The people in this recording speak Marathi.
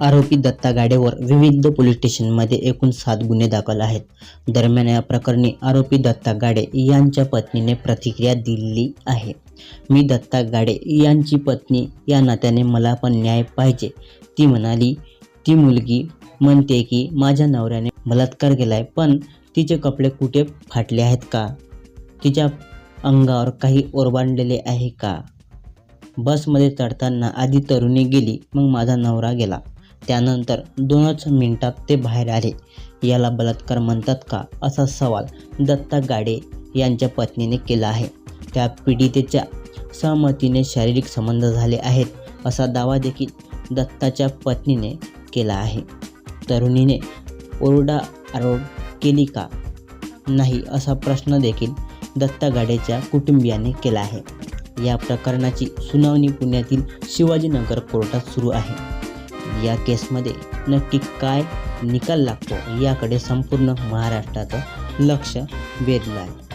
आरोपी दत्ता गाडेवर विविध पोलीस स्टेशनमध्ये एकूण सात गुन्हे दाखल आहेत. दरम्यान या प्रकरणी आरोपी दत्ता गाडे यांच्या पत्नीने प्रतिक्रिया दिली आहे. मी दत्ता गाडे यांची पत्नी या नात्याने मला पण न्याय पाहिजे. ती म्हणाली ती मुलगी म्हणते की माझ्या नवऱ्याने बलात्कार केलाय पण तिचे कपडे कुठे फाटले आहेत का? तिच्या अंगावर काही ओरबांडलेले आहे का? बसमध्ये चढताना आधी तरुणी गेली मग माझा नवरा गेला. त्यानंतर दोनच मिनिटात ते बाहेर आले. याला बलात्कार म्हणतात का? असा सवाल दत्ता गाडे यांच्या पत्नीने केला आहे. त्या पीडितेच्या सहमतीने शारीरिक संबंध झाले आहेत असा दावा देखील दत्ताच्या पत्नीने केला आहे. तरुणीने ओरडा आरोड केली का? नाही असा प्रश्न देखील दत्ता गाडेच्या कुटुंबियाने केला आहे. या प्रकरणाची सुनावणी पुण्यातील शिवाजीनगर कोर्टात सुरू आहे. या केसमध्ये नक्की काय निकाल लागतो याकडे संपूर्ण महाराष्ट्राचं लक्ष वेधलं आहे.